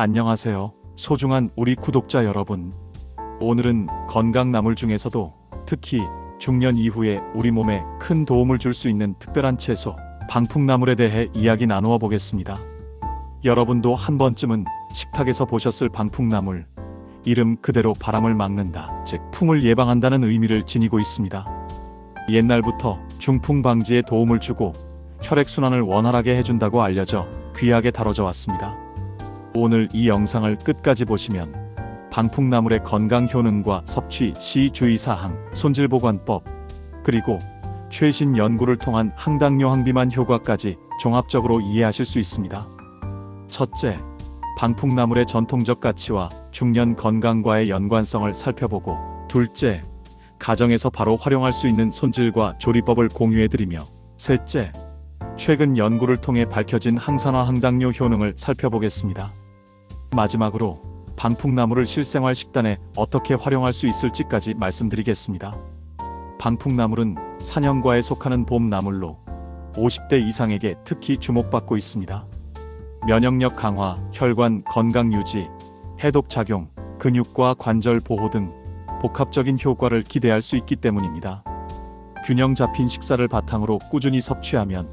안녕하세요. 소중한 우리 구독자 여러분. 오늘은 건강나물 중에서도 특히 중년 이후에 우리 몸에 큰 도움을 줄 수 있는 특별한 채소, 방풍나물에 대해 이야기 나누어 보겠습니다. 여러분도 한 번쯤은 식탁에서 보셨을 방풍나물. 이름 그대로 바람을 막는다, 즉 풍을 예방한다는 의미를 지니고 있습니다. 옛날부터 중풍 방지에 도움을 주고 혈액순환을 원활하게 해준다고 알려져 귀하게 다뤄져 왔습니다. 오늘 이 영상을 끝까지 보시면 방풍나물의 건강 효능과 섭취 시 주의사항, 손질보관법, 그리고 최신 연구를 통한 항당뇨 항비만 효과까지 종합적으로 이해하실 수 있습니다. 첫째, 방풍나물의 전통적 가치와 중년 건강과의 연관성을 살펴보고 둘째, 가정에서 바로 활용할 수 있는 손질과 조리법을 공유해드리며 셋째, 최근 연구를 통해 밝혀진 항산화 항당뇨 효능을 살펴보겠습니다. 마지막으로 방풍나물을 실생활 식단에 어떻게 활용할 수 있을지까지 말씀드리겠습니다. 방풍나물은 산형과에 속하는 봄나물로 50대 이상에게 특히 주목받고 있습니다. 면역력 강화, 혈관 건강 유지, 해독 작용, 근육과 관절 보호 등 복합적인 효과를 기대할 수 있기 때문입니다. 균형 잡힌 식사를 바탕으로 꾸준히 섭취하면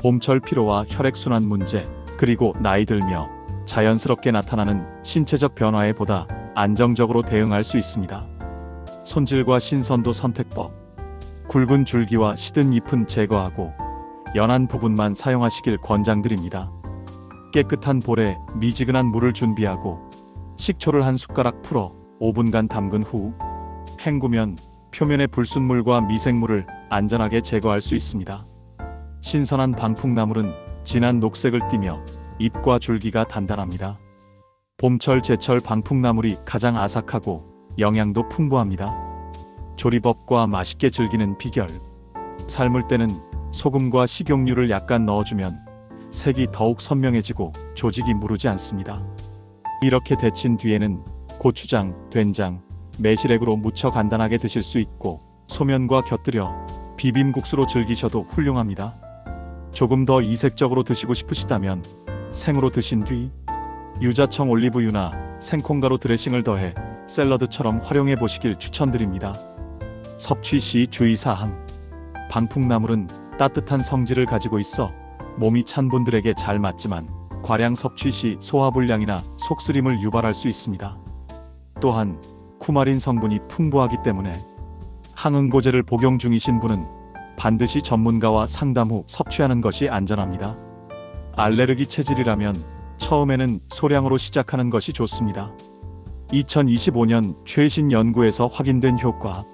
봄철 피로와 혈액순환 문제, 그리고 나이 들며 자연스럽게 나타나는 신체적 변화에 보다 안정적으로 대응할 수 있습니다. 손질과 신선도 선택법. 굵은 줄기와 시든 잎은 제거하고 연한 부분만 사용하시길 권장드립니다. 깨끗한 볼에 미지근한 물을 준비하고 식초를 한 숟가락 풀어 5분간 담근 후 헹구면 표면의 불순물과 미생물을 안전하게 제거할 수 있습니다. 신선한 방풍나물은 진한 녹색을 띠며 잎과 줄기가 단단합니다. 봄철 제철 방풍나물이 가장 아삭하고 영양도 풍부합니다. 조리법과 맛있게 즐기는 비결. 삶을 때는 소금과 식용유를 약간 넣어주면 색이 더욱 선명해지고 조직이 무르지 않습니다. 이렇게 데친 뒤에는 고추장, 된장, 매실액으로 무쳐 간단하게 드실 수 있고 소면과 곁들여 비빔국수로 즐기셔도 훌륭합니다. 조금 더 이색적으로 드시고 싶으시다면 생으로 드신 뒤 유자청 올리브유나 생콩가루 드레싱을 더해 샐러드처럼 활용해 보시길 추천드립니다. 섭취 시 주의사항. 방풍나물은 따뜻한 성질을 가지고 있어 몸이 찬 분들에게 잘 맞지만 과량 섭취 시 소화불량이나 속쓰림을 유발할 수 있습니다. 또한 쿠마린 성분이 풍부하기 때문에 항응고제를 복용 중이신 분은 반드시 전문가와 상담 후 섭취하는 것이 안전합니다. 알레르기 체질이라면 처음에는 소량으로 시작하는 것이 좋습니다. 2025년 최신 연구에서 확인된 효과.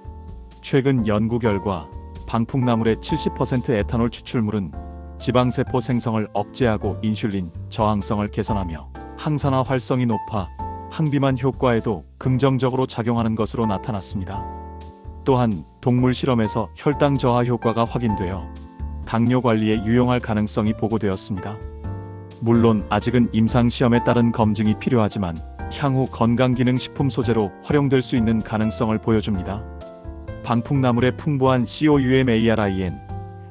최근 연구 결과 방풍나물의 70% 에탄올 추출물은 지방세포 생성을 억제하고 인슐린 저항성을 개선하며 항산화 활성이 높아 항비만 효과에도 긍정적으로 작용하는 것으로 나타났습니다. 또한 동물 실험에서 혈당 저하 효과가 확인되어 당뇨 관리에 유용할 가능성이 보고되었습니다. 물론 아직은 임상 시험에 따른 검증이 필요하지만 향후 건강기능식품 소재로 활용될 수 있는 가능성을 보여줍니다. 방풍나물의 풍부한 COUMARIN,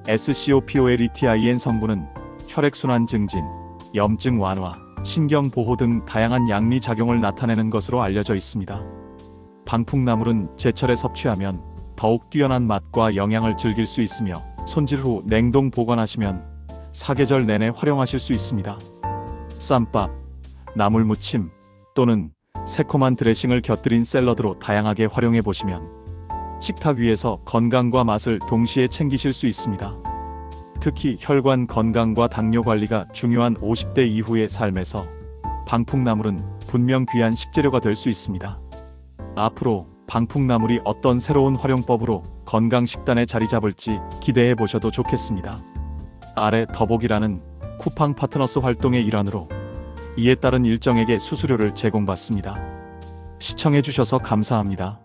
SCOPOLETIN 성분은 혈액순환 증진, 염증 완화, 신경 보호 등 다양한 양리 작용을 나타내는 것으로 알려져 있습니다. 방풍나물은 제철에 섭취하면 더욱 뛰어난 맛과 영양을 즐길 수 있으며 손질 후 냉동 보관하시면 사계절 내내 활용하실 수 있습니다. 쌈밥, 나물 무침 또는 새콤한 드레싱을 곁들인 샐러드로 다양하게 활용해 보시면 식탁 위에서 건강과 맛을 동시에 챙기실 수 있습니다. 특히 혈관 건강과 당뇨 관리가 중요한 50대 이후의 삶에서 방풍나물은 분명 귀한 식재료가 될 수 있습니다. 앞으로 방풍나물이 어떤 새로운 활용법으로 건강 식단에 자리 잡을지 기대해 보셔도 좋겠습니다. 아래 더보기라는 쿠팡 파트너스 활동의 일환으로 이에 따른 일정에게 수수료를 제공받습니다. 시청해 주셔서 감사합니다.